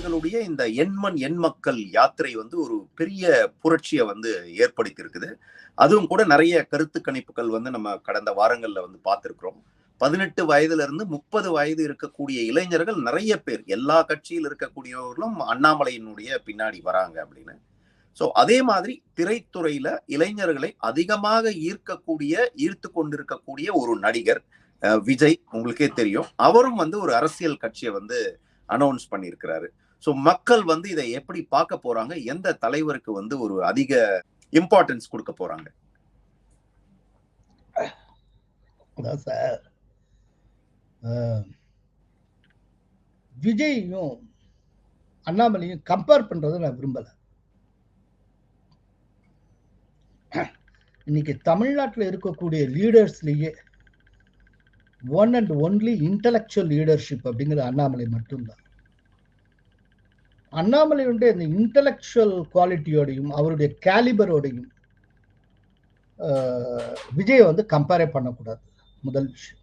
அவர்களுடைய இந்த எண்மண் எண்மக்கள் யாத்திரை வந்து ஒரு பெரிய புரட்சியை வந்து ஏற்படுத்தி இருக்குது அதுவும் கூட நிறைய கருத்து கணிப்புகள் வந்து நம்ம கடந்த வாரங்கள்ல வந்து பார்த்திருக்கிறோம். பதினெட்டு வயதுல இருந்து முப்பது வயது இருக்கக்கூடிய இளைஞர்கள் நிறைய பேர் எல்லா கட்சியில் இருக்கக்கூடியவர்களும் அண்ணாமலையினுடைய பின்னாடி வராங்க அப்படின்னு. சோ அதே மாதிரி திரைத்துறையில இளைஞர்களை அதிகமாக ஈர்க்கக்கூடிய ஈர்த்து கொண்டிருக்கக்கூடிய ஒரு நடிகர் விஜய் உங்களுக்கே தெரியும். அவரும் வந்து ஒரு அரசியல் கட்சியை வந்து அனௌன்ஸ் பண்ணியிருக்கிறாரு. ஸோ மக்கள் வந்து இதை எப்படி பார்க்க போறாங்க? எந்த தலைவருக்கு வந்து ஒரு அதிக இம்பார்ட்டன்ஸ் கொடுக்க போறாங்க? அதான் சார். விஜயையும் அண்ணாமலையும் கம்பேர் பண்றதை நான் விரும்பல. இன்னைக்கு தமிழ்நாட்டில் இருக்கக்கூடிய லீடர்ஸ்லேயே one and only intellectual leadership அப்படிங்கிறது அண்ணாமலை மட்டும்தான். அண்ணாமலையுடைய இந்த இன்டலெக்சுவல் குவாலிட்டியோடையும் அவருடைய கேலிபரோடையும் விஜயை வந்து கம்பேரே பண்ணக்கூடாது. முதல் விஷயம்.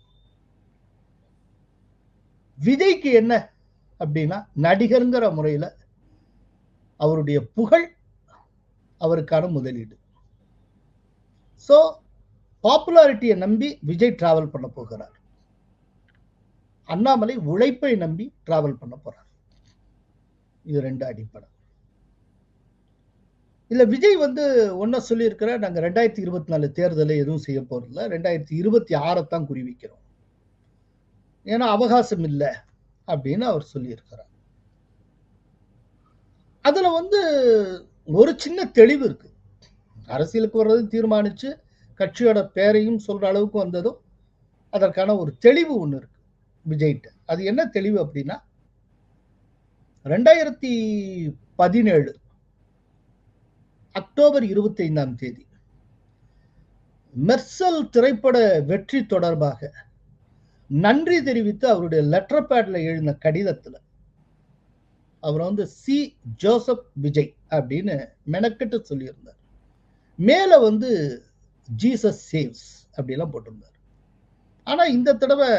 விஜய்க்கு என்ன அப்படின்னா நடிகருங்கிற முறையில அவருடைய புகழ் அவருக்கான முதலீடு. ஸோ பாப்புலாரிட்டியை நம்பி விஜய் டிராவல் பண்ண போகிறார். அண்ணாமலை உழைப்பை நம்பி டிராவல் பண்ண போறார். இது ரெண்டு அடிப்படை இல்ல விஜய் வந்து ஒன்னா சொல்லியிருக்கிற நாங்க ரெண்டாயிரத்தி இருபத்தி நாலு தேர்தலை எதுவும் செய்ய போறதில்ல. ரெண்டாயிரத்தி இருபத்தி ஆறைத்தான் குறி வைக்கிறோம் ஏன்னா அவகாசம் இல்லை அப்படின்னு அவர் சொல்லியிருக்கிறார். அதுல வந்து ஒரு சின்ன தெளிவு இருக்கு. அரசியலுக்கு வர்றது தீர்மானிச்சு கட்சியோட பேரையும் சொல்ற அளவுக்கு வந்ததும் அதற்கான ஒரு தெளிவு ஒன்று இருக்கு விஜய்கிட்ட. அது என்ன தெளிவு அப்படின்னா ரெண்டாயிரத்தி பதினேழு அக்டோபர் இருபத்தி ஐந்தாம் தேதி மெர்சல் திரைப்பட வெற்றி தொடர்பாக நன்றி தெரிவித்து அவருடைய லெட்டர் பேட்ல எழுந்த கடிதத்துல அவர் வந்து சி ஜோசப் விஜய் அப்படின்னு மெனக்கெட்டு சொல்லியிருந்தார். மேல வந்து ஜீசஸ் சேவ்ஸ் அப்படிலாம் போட்டிருந்தார். ஆனா இந்த தடவை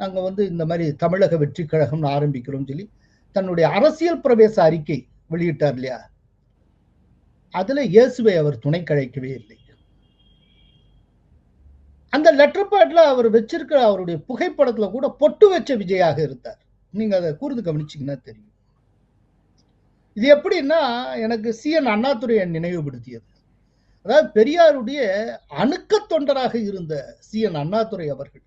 நாங்கள் வந்து இந்த மாதிரி தமிழக வெற்றி கழகம்னு ஆரம்பிக்கிறோம் சொல்லி தன்னுடைய அரசியல் பிரவேச அறிக்கை வெளியிட்டார் இல்லையா? அதுல இயேசுவை அவர் துணை கழைக்கவே இல்லை. அந்த லெட்டர் பேட்ல அவர் வச்சிருக்கிற அவருடைய புகைப்படத்துல கூட பொட்டு வச்ச விஜயாக இருந்தார். நீங்க அதை கூர்ந்து கவனிச்சீங்கன்னா தெரியும். இது எப்படின்னா எனக்கு சிஎன் அண்ணாதுரையை நினைவுபடுத்தியது. அதாவது பெரியாருடைய அணுக்க தொண்டராக இருந்த சிஎன் அண்ணாதுரை அவர்கள்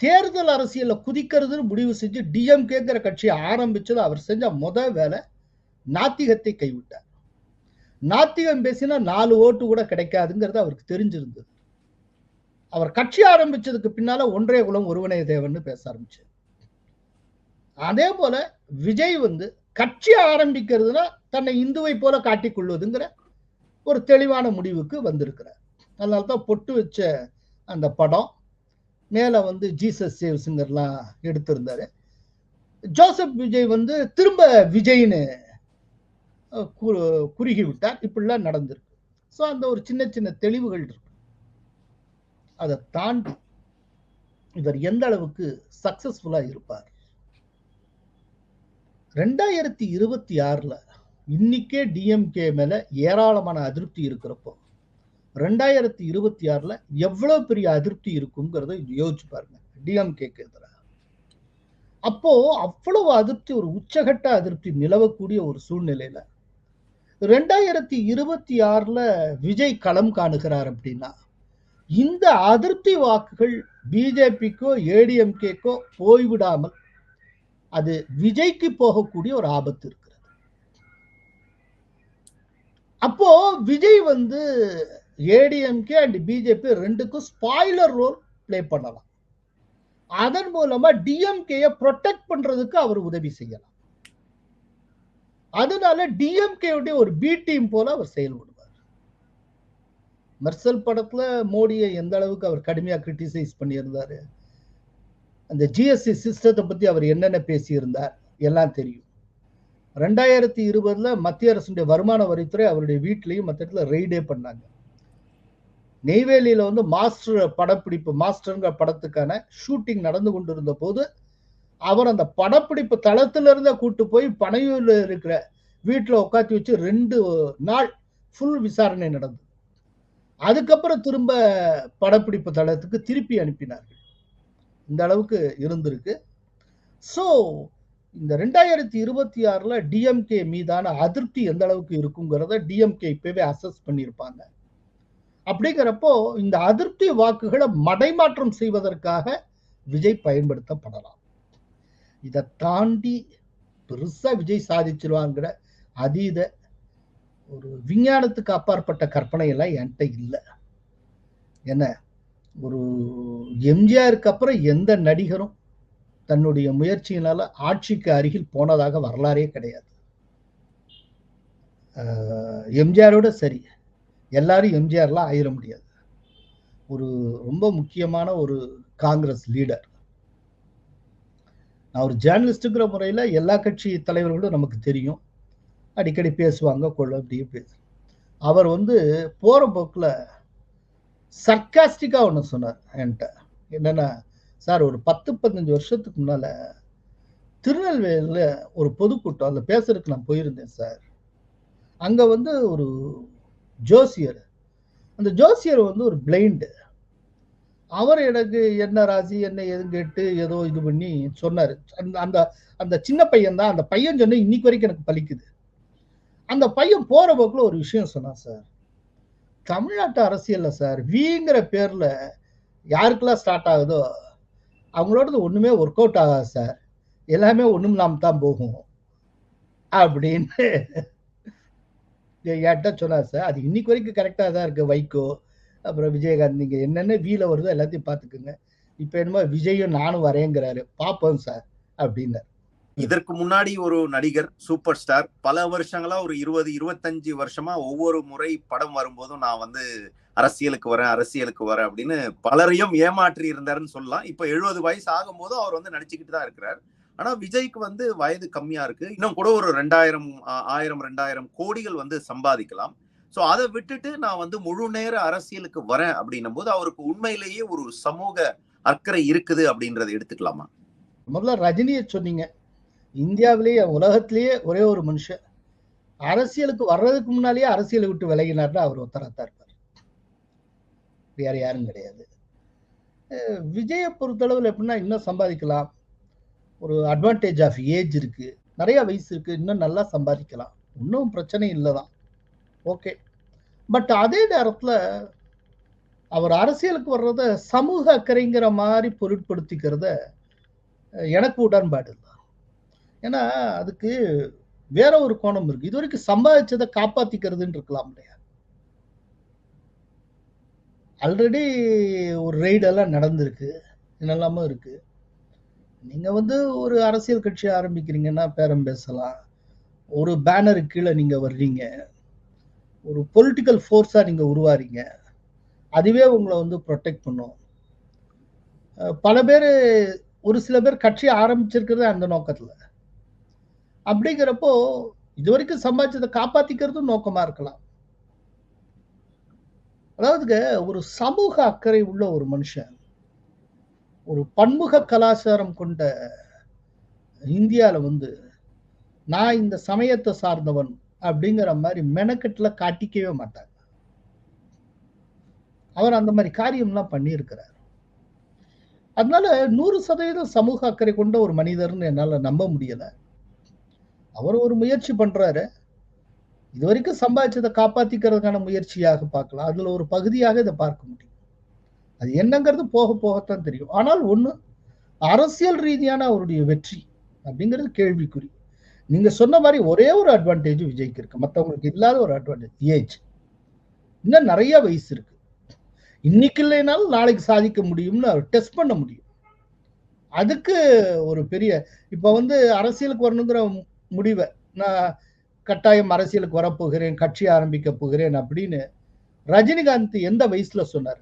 தேர்தல் அரசியல்ல குதிக்கிறதுன்னு முடிவு செஞ்சு டிஎம்கேங்கிற கட்சியை ஆரம்பிச்சது அவர் செஞ்ச முத வேலை நாத்திகத்தை கைவிட்டார். நாத்திகம் பேசினா நாலு ஓட்டு கூட கிடைக்காதுங்கிறது அவருக்கு தெரிஞ்சிருந்தது. அவர் கட்சி ஆரம்பிச்சதுக்கு பின்னால ஒன்றே குலம் ஒருவனே தேவன் பேச ஆரம்பிச்சு அதே போல விஜய் வந்து கட்சி ஆரம்பிக்கிறதுனா தன்னை இந்துவை போல காட்டிக் கொள்வதுங்கிற ஒரு தெளிவான முடிவுக்கு வந்திருக்கிறார். அதனால தான் பொட்டு வச்ச அந்த படம் மேல வந்து ஜீசஸ் சேவ்ஸுங்கிறலாம் எடுத்திருந்தாரு. ஜோசப் விஜய் வந்து திரும்ப விஜய்னு குறுகி விட்டார் இப்படிலாம் நடந்திருக்கு. ஸோ அந்த ஒரு சின்ன சின்ன தெளிவுகள் இருக்கு. அதை தாண்டி இவர் எந்த அளவுக்கு சக்சஸ்ஃபுல்லா இருப்பார்? ரெண்டாயிரத்தி இருபத்தி ஆறுல இன்னைக்கே டிஎம்கே மேல ஏராளமான அதிருப்தி இருக்கிறப்போ ரெண்டாயிரத்தி இருபத்தி ஆறுல எவ்வளவு பெரிய அதிருப்தி இருக்குங்கிறத யோசிச்சு பாருங்க. டிஎம்கேக்கு எதிராக அப்போ அவ்வளவு அதிருப்தி ஒரு உச்சகட்ட அதிருப்தி நிலவக்கூடிய ஒரு சூழ்நிலையில ரெண்டாயிரத்தி இருபத்தி ஆறுல விஜய் களம் காணுகிறார் அப்படின்னா இந்த அதிருப்தி வாக்குகள் பிஜேபிக்கோ ஏடிஎம்கேக்கோ போய்விடாமல் அது விஜய்க்கு போகக்கூடிய ஒரு ஆபத்து இருக்கிறது. அப்போ விஜய் வந்து ஏடிஎம்கே அண்ட் பிஜேபி ரெண்டுக்கும் ஸ்பாய்லர் ரோல் பிளே பண்ணலாம். அதன் மூலமா டிஎம்கேயை ப்ரொடெக்ட் பண்றதுக்கு அவர் உதவி செய்யலாம். அதனால டிஎம்கேயுடைய ஒரு பி டீம் போல அவர் செயல்படுவார். மெர்சல் படத்துல மோடியை எந்த அளவுக்கு அவர் கடுமையா கிரிட்டிசைஸ் பண்ணியிருந்தாரு? அந்த ஜிஎஸ்டி சிஸ்டத்தை பத்தி அவர் என்னென்ன பேசியிருந்தார்? எல்லாம் தெரியும். ரெண்டாயிரத்தி இருபதுல மத்திய அரசுடைய வருமான வரித்துறை அவருடைய வீட்லயும் மற்ற இடத்துல ரெய்டே பண்ணாங்க. நெய்வேலியில வந்து மாஸ்டர் படப்பிடிப்பு மாஸ்டருங்கிற படத்துக்கான ஷூட்டிங் நடந்து கொண்டிருந்த போது அவர் அந்த படப்பிடிப்பு தளத்துல இருந்தே கூட்டு போய் பனையூர்ல இருக்கிற வீட்டில் உட்காந்து வச்சு ரெண்டு நாள் ஃபுல் விசாரணை நடந்தது. அதுக்கப்புறம் திரும்ப படப்பிடிப்பு தளத்துக்கு திருப்பி அனுப்பினார்கள். இந்த அளவுக்கு இருந்திருக்கு. ஸோ இந்த ரெண்டாயிரத்தி இருபத்தி ஆறில் டிஎம்கே மீதான அதிருப்தி எந்த அளவுக்கு இருக்குங்கிறத டிஎம்கே இப்பவே அசஸ் பண்ணியிருப்பாங்க. அப்படிங்கிறப்போ இந்த அதிருப்தி வாக்குகளை மடைமாற்றம் செய்வதற்காக விஜய் பயன்படுத்தப்படலாம். இதை தாண்டி பெருசா விஜய் சாதிச்சிருவாங்கிற அதீத ஒரு விஞ்ஞானத்துக்கு அப்பாற்பட்ட கற்பனை எல்லாம் என்கிட்ட இல்லை. என்ன? ஒரு எம்ஜிஆருக்கு அப்புறம் எந்த நடிகரும் தன்னுடைய முயற்சியினால ஆட்சிக்கு அருகில் போனதாக வரலாறே கிடையாது. எம்ஜிஆரோட சரி. எல்லாரும் எம்ஜிஆர்லாம் ஆயிட முடியாது. ஒரு ரொம்ப முக்கியமான ஒரு காங்கிரஸ் லீடர். நான் ஒரு ஜேர்னலிஸ்ட்டுங்கிற முறையில் எல்லா கட்சி தலைவர்களும் நமக்கு தெரியும். அடிக்கடி பேசுவாங்க கொள்ள அப்படியே பேசு. அவர் வந்து போகிற போக்கில் சர்க்காஸ்டிக்காக ஒன்று சொன்னார் என்கிட்ட. என்னென்னா சார் ஒரு பத்து பதினஞ்சு வருஷத்துக்கு முன்னால் திருநெல்வேலியில் ஒரு பொதுக்கூட்டம் அதில் பேசுறதுக்கு நான் போயிருந்தேன் சார். அங்கே வந்து ஒரு ஜோசியர். அந்த ஜோசியர் வந்து ஒரு பிளைண்டு அவர் எனக்கு என்ன ராசி என்ன எதுன்னு கேட்டு ஏதோ இது பண்ணி சொன்னார். அந்த அந்த அந்த சின்ன பையன் தான் அந்த பையன் சொன்ன இன்னைக்கு வரைக்கும் எனக்கு பலிக்குது. அந்த பையன் போற போக்கில் ஒரு விஷயம் சொன்னான் சார். தமிழ்நாட்டு அரசியல்ல சார் விங்கிற பேர்ல யாருக்கெல்லாம் ஸ்டார்ட் ஆகுதோ அவங்களோடது ஒண்ணுமே ஒர்க் அவுட் ஆகாது சார். எல்லாமே ஒண்ணும் நாம் தான் போகும். அப்படின்னு என்கிட்ட சொன்னார் சார். அது இன்னைக்கு வரைக்கும் கரெக்டாக தான் இருக்குது வைகோ. அப்புறம் விஜயகாந்த். நீங்கள் என்னென்ன வீல வருதோ எல்லாத்தையும் பார்த்துக்குங்க. இப்போ என்னமோ விஜயும் நானும் வரேங்கிறாரு. பார்ப்போம் சார் அப்படின்னாரு. இதற்கு முன்னாடி ஒரு நடிகர் சூப்பர் ஸ்டார் பல வருஷங்களா ஒரு இருபது இருபத்தஞ்சு வருஷமா ஒவ்வொரு முறை படம் வரும்போதும் நான் வந்து அரசியலுக்கு வரேன் அரசியலுக்கு வரேன் அப்படின்னு பலரையும் ஏமாற்றி இருந்தாருன்னு சொல்லலாம். இப்ப எழுபது வயசு ஆகும்போதும் அவர் வந்து நடிச்சுக்கிட்டு தான் இருக்கிறார். ஆனா விஜய்க்கு வந்து வயது கம்மியா இருக்கு. இன்னும் கூட ஒரு ரெண்டாயிரம் ஆயிரம் ரெண்டாயிரம் கோடிகள் வந்து சம்பாதிக்கலாம். சோ அதை விட்டுட்டு நான் வந்து முழு நேர அரசியலுக்கு வரேன் அப்படின்னும் போது அவருக்கு உண்மையிலேயே ஒரு சமூக அக்கறை இருக்குது அப்படின்றத எடுத்துக்கலாமா? முதல்ல ரஜினியை சொன்னீங்க. இந்தியாவிலேயே உலகத்திலேயே ஒரே ஒரு மனுஷன். அரசியலுக்கு வர்றதுக்கு முன்னாலேயே அரசியலை விட்டு விலகினார்னா அவர் ஒத்தரத்தான் இருப்பார். வேற யாரும் கிடையாது. விஜயை பொறுத்தளவில் எப்படின்னா இன்னும் சம்பாதிக்கலாம். ஒரு அட்வான்டேஜ் ஆஃப் ஏஜ் இருக்குது நிறையா வயசு இருக்குது இன்னும் நல்லா சம்பாதிக்கலாம். இன்னும் பிரச்சனை இல்லை தான் ஓகே பட் அதே நேரத்தில் அவர் அரசியலுக்கு வர்றத சமூக அக்கறைங்கிற மாதிரி பொருட்படுத்திக்கிறத எனக்கு உடன்பாடு இல்லை. ஏன்னா அதுக்கு வேற ஒரு கோணம் இருக்கு. இது வரைக்கும் சம்பாதிச்சதை காப்பாத்திக்கிறதுன்னு இருக்கலாம் இல்லையா? ஆல்ரெடி ஒரு ரெய்டெல்லாம் நடந்திருக்கு. என்னெல்லாமும் இருக்குது நீங்க வந்து ஒரு அரசியல் கட்சி ஆரம்பிக்கிறீங்கன்னா பேரம் பேசலாம். ஒரு பேனர் கீழே நீங்க வர்றீங்க. ஒரு பொலிட்டிக்கல் ஃபோர்ஸா நீங்க உருவாறீங்க. அதுவே உங்களை வந்து ப்ரொடெக்ட் பண்ணும். பல பேர் ஒரு சில பேர் கட்சி ஆரம்பிச்சிருக்கிறது அந்த நோக்கத்துல. அப்படிங்கிறப்போ இது வரைக்கும் சம்பாதிச்சதை காப்பாத்திக்கிறதும் நோக்கமா இருக்கலாம். அதாவதுங்க ஒரு சமூக அக்கறை உள்ள ஒரு மனுஷன் ஒரு பன்முக கலாச்சாரம் கொண்ட இந்தியாவில் வந்து நான் இந்த சமயத்தை சார்ந்தவன் அப்படிங்கிற மாதிரி மெனக்கெட்டுல காட்டிக்கவே மாட்டாங்க. அவர் அந்த மாதிரி காரியம்லாம் பண்ணியிருக்கிறார். அதனால நூறு சதவீதம் சமூக அக்கறை கொண்ட ஒரு மனிதர்னு என்னால் நம்ப முடியலை. அவர் ஒரு முயற்சி பண்றாரு. இது வரைக்கும் சம்பாதிச்சதை காப்பாத்திக்கிறதுக்கான முயற்சியாக பார்க்கலாம். அதுல ஒரு பகுதியாக இதை பார்க்க முடியும். அது என்னங்கிறது போக போகத்தான் தெரியும். ஆனால் ஒன்று அரசியல் ரீதியான அவருடைய வெற்றி அப்படிங்கிறது கேள்விக்குறி. நீங்க சொன்ன மாதிரி ஒரே ஒரு அட்வான்டேஜ் விஜய்க்கு இருக்கு. மற்றவங்களுக்கு இல்லாத ஒரு அட்வான்டேஜ் ஏஜ். இன்னும் நிறைய வயசு இருக்கு. இன்னைக்கு இல்லைனாலும் நாளைக்கு சாதிக்க முடியும்னு அவர் டெஸ்ட் பண்ண முடியும். அதுக்கு ஒரு பெரிய இப்போ வந்து அரசியலுக்கு வரணுங்கிற முடிவை நான் கட்டாயம் அரசியலுக்கு வரப்போகிறேன் கட்சி ஆரம்பிக்க போகிறேன் அப்படின்னு ரஜினிகாந்த் எந்த வயசுல சொன்னார்?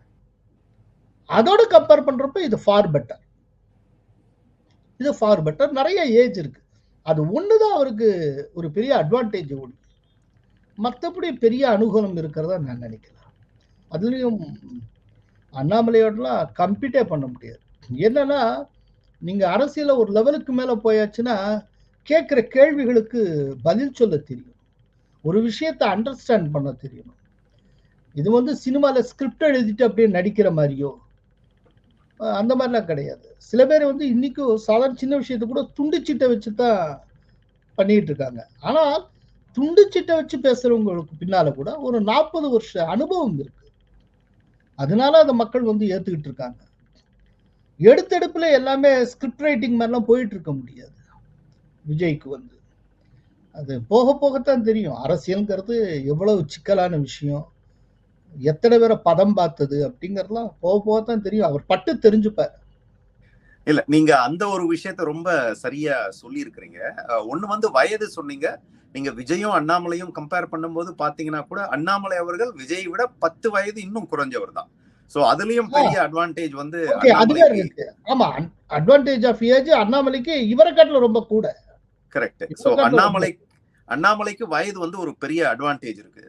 அதோட கம்பேர் பண்ணுறப்ப இது ஃபார் பெட்டர் இது ஃபார் பெட்டர் நிறைய ஏஜ் இருக்கு. அது ஒன்று தான் அவருக்கு ஒரு பெரிய அட்வான்டேஜ் ஒன்று மற்றபடி பெரிய அனுகூலம் இருக்கிறதா நான் நினைக்கிறேன். அதுலேயும் அண்ணாமலையோடலாம் கம்ப்ளீட்டே பண்ண முடியாது. என்னன்னா நீங்கள் அரசியல ஒரு லெவலுக்கு மேலே போயாச்சுன்னா கேட்குற கேள்விகளுக்கு பதில் சொல்ல தெரியும். ஒரு விஷயத்தை அண்டர்ஸ்டாண்ட் பண்ண தெரியணும் இது வந்து சினிமாவில் ஸ்கிரிப்ட் எழுதிட்டு அப்படியே நடிக்கிற மாதிரியோ அந்த மாதிரிலாம் கிடையாது. சில பேர் வந்து இன்னைக்கும் சாதாரண சின்ன விஷயத்தை கூட துண்டுச்சீட்டை வச்சு தான் பண்ணிட்டு இருக்காங்க. ஆனால் துண்டுச்சீட்டை வச்சு பேசுறவங்களுக்கு பின்னால கூட ஒரு நாற்பது வருஷ அனுபவம் இருக்கு. அதனால அதை மக்கள் வந்து ஏத்துக்கிட்டு இருக்காங்க. எடுத்தெடுப்புல எல்லாமே ஸ்கிரிப்ட் ரைட்டிங் மாதிரிலாம் போயிட்டு இருக்க முடியாது. விஜய்க்கு வந்து. அது போக போகத்தான் தெரியும். அரசியல்ங்கிறது எவ்வளவு சிக்கலான விஷயம். எத்தனை பேரை பதம் பார்த்தது அப்படிங்கறதெல்லாம் போக போகத்தான் தெரியும். அவர் பட்டு தெரிஞ்சுப்பார். இல்ல நீங்க அந்த ஒரு விஷயத்த ரொம்ப சரியா சொல்லி இருக்கிறீங்க ஒண்ணு வந்து வயது சொன்னீங்க. நீங்க விஜயும் அண்ணாமலையும் கம்பேர் பண்ணும்போது பாத்தீங்கன்னா கூட அண்ணாமலை அவர்கள் விஜய் விட பத்து வயது இன்னும் குறைஞ்சவர் தான். சோ அதுலயும் பெரிய அட்வான்டேஜ் வந்து அதுவே இருக்கு. ஆமா அட்வான்டேஜ் ஆஃப் ஏஜ் அண்ணாமலைக்கு இவரை காட்டுல ரொம்ப கூட. கரெக்ட் சோ அண்ணாமலை அண்ணாமலைக்கு வயது வந்து ஒரு பெரிய அட்வான்டேஜ் இருக்கு.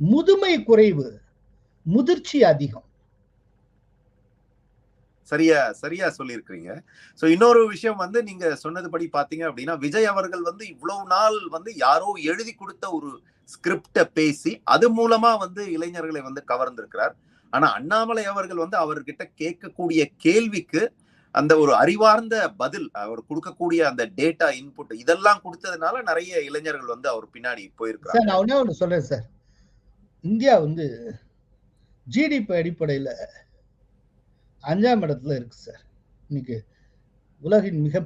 முதுமை குறைவு முதிர்ச்சி அதிகம். சரியா சரியா சொல்லியிருக்கிறீங்க. சோ இன்னொரு விஷயம் வந்து நீங்க சொன்னதுபடி பாத்தீங்க அப்படின்னா விஜய் அவர்கள் வந்து இவ்வளவு நாள் வந்து யாரோ எழுதி கொடுத்த ஒரு ஸ்கிரிப்ட பேசி அது மூலமா வந்து இளைஞர்களை வந்து கவர்ந்திருக்கிறார். ஆனா அண்ணாமலை அவர்கள் வந்து அவர்கிட்ட கேட்கக்கூடிய கேள்விக்கு அந்த ஒரு அறிவார்ந்த பதில் அவர் கொடுக்கக்கூடிய அந்த டேட்டா இன்புட் இதெல்லாம் கொடுத்ததுனால நிறைய இளைஞர்கள் வந்து அவர் பின்னாடி சார் போயிருக்கிறாங்க நான் ஒண்ணே ஒன்று சொல்றேன் சார். இந்தியா வந்து ஜிடிபி அடிப்படையில் அஞ்சாம் இடத்துல இருக்கு சார் இன்னைக்கு உலகின் மிக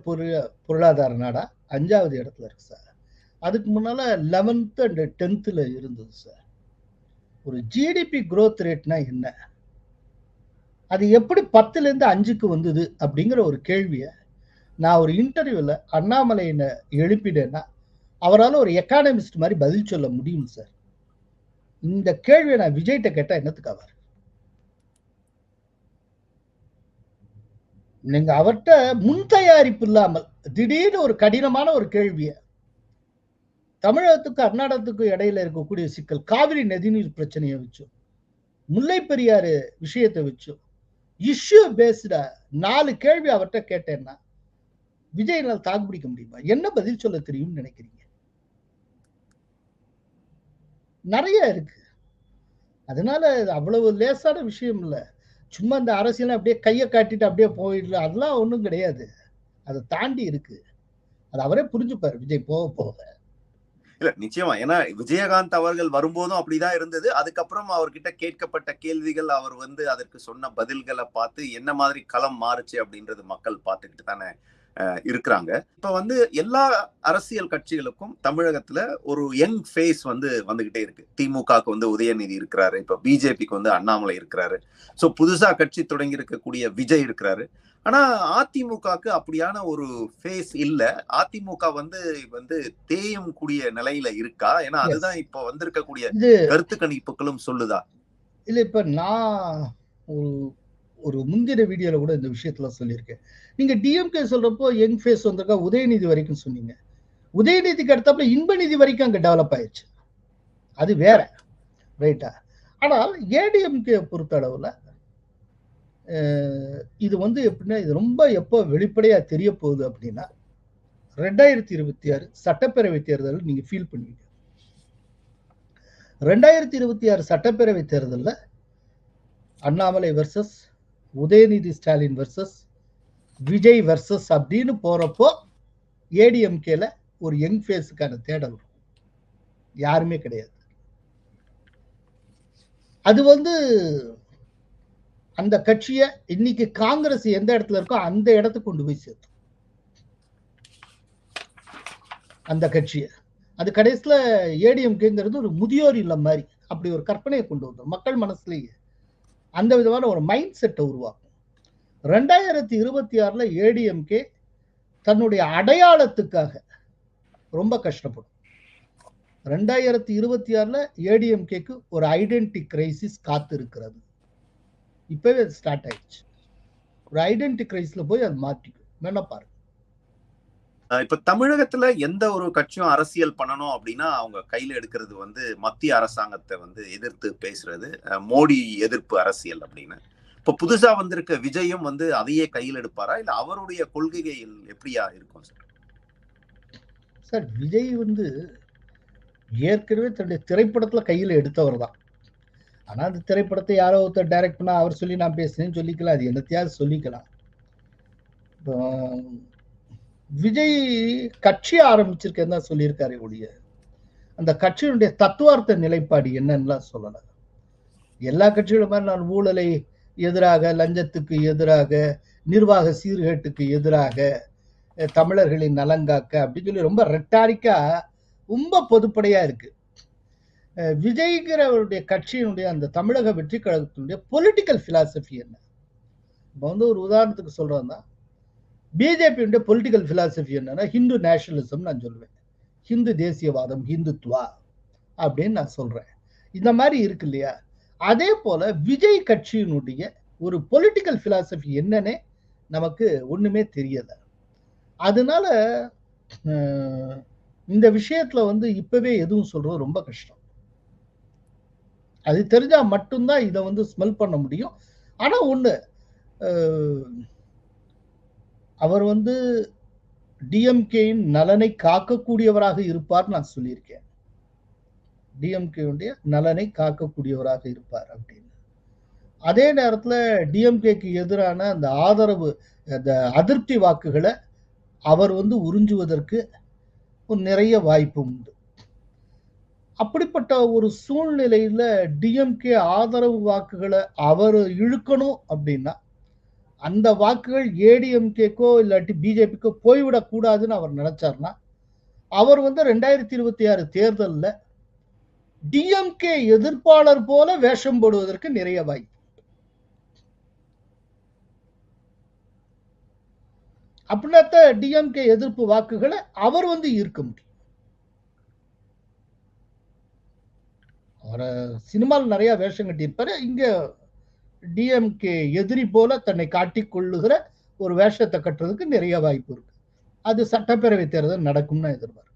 பொருளாதார நாடா அஞ்சாவது இடத்துல இருக்கு சார் அதுக்கு முன்னால லெவன்த்து அண்ட் டென்த்தில் இருந்தது சார் ஒரு ஜிடிபி க்ரோத் ரேட்னா என்ன? அது எப்படி பத்துலேருந்து அஞ்சுக்கு வந்தது அப்படிங்கிற ஒரு கேள்வியை நான் ஒரு இன்டர்வியூவில் அண்ணாமலையினை எழுப்பினேன்னா அவரால் ஒரு எக்கானமிஸ்ட் மாதிரி பதில் சொல்ல முடியும் சார் இந்த கேள்வியை நான் விஜய்கிட்ட கேட்டா என்னத்துக்கு அவர் நீங்க அவர்கிட்ட முன் தயாரிப்பு இல்லாமல் திடீர்னு ஒரு கடினமான ஒரு கேள்வியை தமிழகத்துக்கும் கர்நாடகத்துக்கும் இடையில இருக்கக்கூடிய சிக்கல் காவிரி நதிநீர் பிரச்சனையை வச்சும் முல்லை பெரியாறு விஷயத்தை வச்சும் இஷ்யூ பேஸ்டா நாலு கேள்வி அவர்கிட்ட கேட்டேன்னா விஜய்னால் தாக்கு பிடிக்க முடியுமா? என்ன பதில் சொல்ல தெரியும்னு நினைக்கிறீங்க? நிறைய இருக்கு. அதனால அவ்வளவு லேசான விஷயம் இல்ல. சும்மா இந்த அரசியல் அப்படியே கையை காட்டிட்டு அப்படியே போயிடல அதெல்லாம் ஒன்றும் கிடையாது. அதை தாண்டி இருக்கு. அது அவரே புரிஞ்சுப்பாரு. விஜய் போக போக. இல்ல நிச்சயமா. ஏன்னா விஜயகாந்த் அவர்கள் வரும்போதும் அப்படிதான் இருந்தது. அதுக்கப்புறம் அவர்கிட்ட கேட்கப்பட்ட கேள்விகள் அவர் வந்து அதற்கு சொன்ன பதில்களை பார்த்து என்ன மாதிரி களம் மாறுச்சு அப்படின்றது மக்கள் பார்த்துக்கிட்டு தானே இருக்கிறாங்க. இப்ப வந்து எல்லா அரசியல் கட்சிகளுக்கும் தமிழகத்துல ஒரு யங் ஃபேஸ் வந்து வந்துகிட்டே இருக்கு. திமுகவுக்கு வந்து உதயநிதி இருக்கிறாரு. இப்ப பிஜேபிக்கு வந்து அண்ணாமலை இருக்கிறாரு. சோ புதுசா கட்சி தொடங்கி இருக்கக்கூடிய விஜய் இருக்கிறாரு. ஆனா அதிமுகக்கு அப்படியான ஒரு ஃபேஸ் இல்ல. அதிமுக வந்து வந்து தேயும் கூடிய நிலையில இருக்கா? ஏன்னா. அதுதான் இப்ப வந்திருக்கக்கூடிய கருத்து கணிப்புகளும் சொல்லுதா? இல்ல இப்ப நான் ஒரு ஒரு முந்தின வீடியோல கூட இந்த விஷயத்துல சொல்லியிருக்கேன். நீங்க டிஎம்கே சொல்றப்போ யங் ஃபேஸ் வந்திருக்கா உதயநிதி வரைக்கும் சொன்னீங்க. உதயநிதிக்கு அடுத்தப்பல இன்பநிதி வரைக்கும் அங்க டெவலப் ஆயிடுச்சு அது வேற. ரைட்டா ஆனால் ஏடிஎம்கே பொறுத்த அளவுல இது வந்து எப்படின்னா இது ரொம்ப எப்போ வெளிப்படையாக தெரிய போகுது அப்படின்னா ரெண்டாயிரத்தி இருபத்தி ஆறு சட்டப்பேரவை தேர்தல் நீங்க ஃபீல் பண்ணுவீங்க. ரெண்டாயிரத்தி இருபத்தி ஆறு சட்டப்பேரவை தேர்தலில் Annamalai versus Udhayanidhi Stalin versus Vijay versus அப்படின்னு போறப்போ ஏடிஎம்கேல ஒரு யங் ஃபேஸுக்கான தேடல் இருக்கும். யாருமே கிடையாது. அது வந்து அந்த கட்சியை இன்னைக்கு காங்கிரஸ் எந்த இடத்துல இருக்கோ அந்த இடத்துக்கு கொண்டு போய் சேர்த்து அந்த கட்சியை. அது கடைசியில் ஏடிஎம்கேங்கிறது ஒரு முதியோர் இல்லம் மாதிரி அப்படி ஒரு கற்பனையை கொண்டு வந்தோம். மக்கள் மனசுலயே. அந்த விதமான ஒரு மைண்ட் செட்டை உருவாக்கும். ரெண்டாயிரத்தி இருபத்தி ஆறில் ஏடிஎம்கே தன்னுடைய அடையாளத்துக்காக ரொம்ப கஷ்டப்படும். ரெண்டாயிரத்தி இருபத்தி ஆறில் ஏடிஎம்கேக்கு ஒரு ஐடென்டி கிரைசிஸ் காத்து இருக்கிறது அது ஸ்டார்ட் ஆயிடுச்சு. ஒரு ஐடென்டி கிரைஸில் போய் அது மாட்டிக்கும். வேணா பாருங்க. இப்ப தமிழகத்துல எந்த ஒரு கட்சியும் அரசியல் பண்ணணும் அப்படின்னா அவங்க கையில எடுக்கிறது வந்து மத்திய அரசாங்கத்தை வந்து எதிர்த்து பேசுறது மோடி எதிர்ப்பு அரசியல் அப்படின்னு. இப்ப புதுசா வந்திருக்க விஜயும் வந்து அதையே கையில் எடுப்பாரா? இல்ல அவருடைய கொள்கைகள் எப்படியா இருக்கும் சார்? சார் விஜய் வந்து ஏற்கனவே தன்னுடைய திரைப்படத்துல கையில எடுத்தவர் தான். ஆனா அந்த திரைப்படத்தை யாரோ ஒருத்தர் டைரக்ட் பண்ணா அவர் சொல்லி நான் பேசுனேன்னு சொல்லிக்கலாம். அது என்னத்தையாவது சொல்லிக்கலாம். விஜய் கட்சி ஆரம்பிச்சிருக்கேன்னு தான் சொல்லியிருக்காரு ஒழிய அந்த கட்சியினுடைய தத்துவார்த்த நிலைப்பாடு என்னன்னுலாம் சொல்லல. எல்லா கட்சிகளும் மாதிரி நான் ஊழலை எதிராக லஞ்சத்துக்கு எதிராக நிர்வாக சீர்கேட்டுக்கு எதிராக தமிழர்களின் நலங்காக்க அப்படின்னு சொல்லி ரொம்ப ரெட்டாரிக்கா ரொம்ப பொதுப்படையா இருக்கு. விஜய்கிறவருடைய கட்சியினுடைய அந்த தமிழக வெற்றி கழகத்தினுடைய பொலிட்டிக்கல் பிலாசபி என்ன? இப்போ வந்து ஒரு உதாரணத்துக்கு சொல்றோம்னா பிஜேபியுடைய பொலிட்டிக்கல் ஃபிலாசபி என்னன்னா ஹிந்து நேஷனலிசம் நான் சொல்லுவேன் ஹிந்து தேசியவாதம் ஹிந்துத்வா அப்படின்னு நான் சொல்றேன். இந்த மாதிரி இருக்கு இல்லையா? அதே போல விஜய் கட்சியினுடைய ஒரு பொலிட்டிக்கல் ஃபிலாசபி என்னன்னே நமக்கு ஒண்ணுமே தெரியல. அதனால இந்த விஷயத்துல வந்து இப்பவே எதுவும் சொல்றது ரொம்ப கஷ்டம். அது தெரிஞ்சா மட்டும்தான் இதை வந்து ஸ்மெல் பண்ண முடியும். ஆனா ஒண்ணு அவர் வந்து டிஎம்கேயின் நலனை காக்கக்கூடியவராக இருப்பார் நான் சொல்லியிருக்கேன். டிஎம்கேவுடைய நலனை காக்கக்கூடியவராக இருப்பார் அப்படின்னு. அதே நேரத்தில் டிஎம்கேக்கு எதிரான அந்த ஆதரவு அந்த அதிருப்தி வாக்குகளை அவர் வந்து உறிஞ்சுவதற்கு நிறைய வாய்ப்பு உண்டு. அப்படிப்பட்ட ஒரு சூழ்நிலையில் டிஎம்கே ஆதரவு வாக்குகளை அவர் இழுக்கணும் அப்படின்னா அந்த வாக்குகள் ஏடிஎம்கேக்கோ இல்லாட்டி பிஜேபிக்கோ போய்விடக்கூடாதுன்னு அவர் நினைச்சார்னா அவர் வந்து ரெண்டாயிரத்தி இருபத்தி ஆறு தேர்தலில் டிஎம்கே எதிர்ப்பாளர் போல வேஷம் போடுவதற்கு நிறைய வாய்ப்பு. அப்படின்னாத்த டிஎம்கே எதிர்ப்பு வாக்குகளை அவர் வந்து ஈர்க்க முடியும். அவரை சினிமாவில் நிறைய வேஷம் கட்டியிருப்பாரு. இங்க டிஎம்கே எதிரி போல தன்னை காட்டிக் கொள்ளுகிற ஒரு வேஷத்தை கட்டுறதுக்கு நிறைய வாய்ப்பு இருக்கு. அது சட்டப்பேரவை தேர்தல் நடக்கும்னு எதிர்பார்க்கிறேன்.